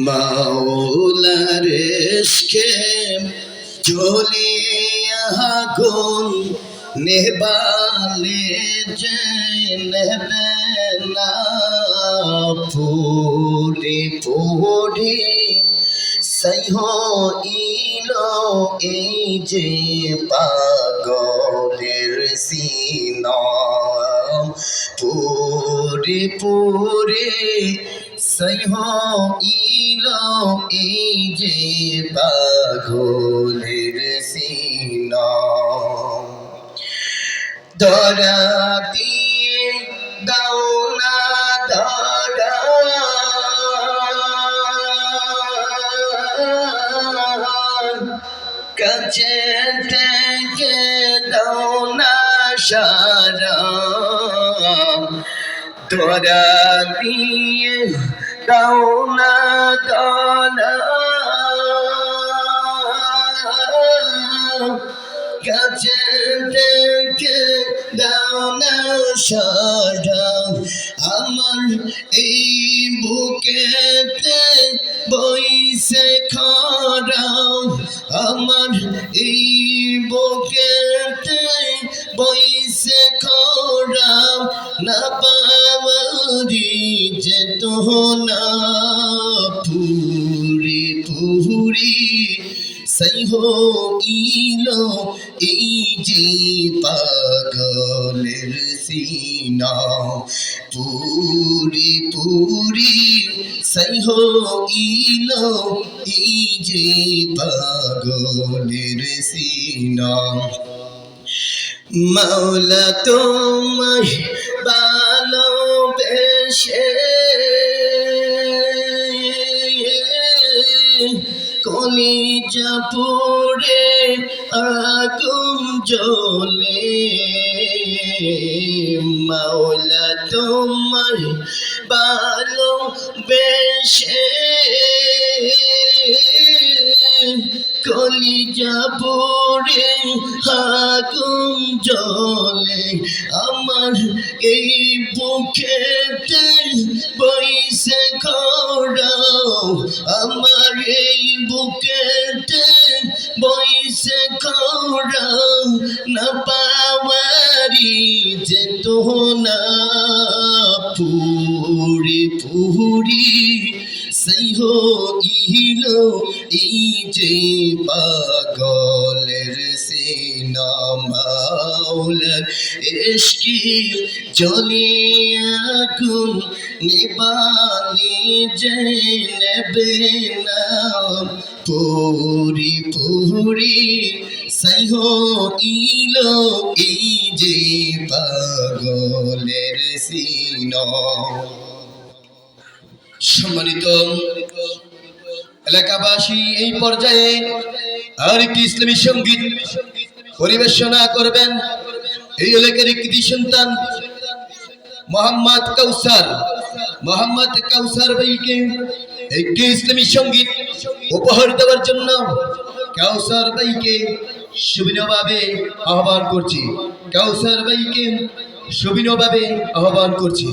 মাওলার এসকে জ্বলিয়া আগুন নেবালে যে নেবে না ফুরি ফুরি সহ ইলো এই যে পাগলের সিনাম। পুরি পুরি সহ ইলো এই যে পাগলের সিনাম। ধরা দিয়ে দাও না ধরা। কাছে থেকে দাও না সারা। তোরা দিয়ে দাও না ধরা কাছে থেকে দাও না আমার এই বুকেতে বইসে খরাও আমার এই বুকেতে বইসে খরাও না পাওয়ারি যেত না পুরি পুরি সৈহ ইলো এই যে পাগলের সিনা। পুরি পুরি সৈহ ইলো এই যে পাগলের সিনা। মাওলা তোমায় ভালোবেসে কলিজা পুড়ে আগুন জ্বলে। মাওলা তোমায় ভালো বেশে। কলিজা পুড়ে আগুন জ্বলে। আমার এই বুকেতে বইসে খড়াও আমার এই বুকেতে বইসে খড়াও না পাওয়ারি যেত না পুরি পুরি সৈহ ইলো এই যে পাগলের সিনা মাওলার এশকি জ্বলিয়া গুন নিবানি যে নেবে না। পুরি পুরি সৈহ ইলো এই যে পাগলের সিনা সম্মানিত এলাকাবাসী এই পর্যায়ে আর একটি ইসলামী সংগীত পরিবেশনা করবেন। এই এলাকার একটি সন্তান মোহাম্মদ কাউসার। মোহাম্মদ কাউসার ভাইকে একটি ইসলামী সংগীত উপহার দেওয়ার জন্য কাউসার ভাইকে সুবিনভাবে আহ্বান করছি। কাউসার ভাইকে সুবিনভাবে আহ্বান করছি।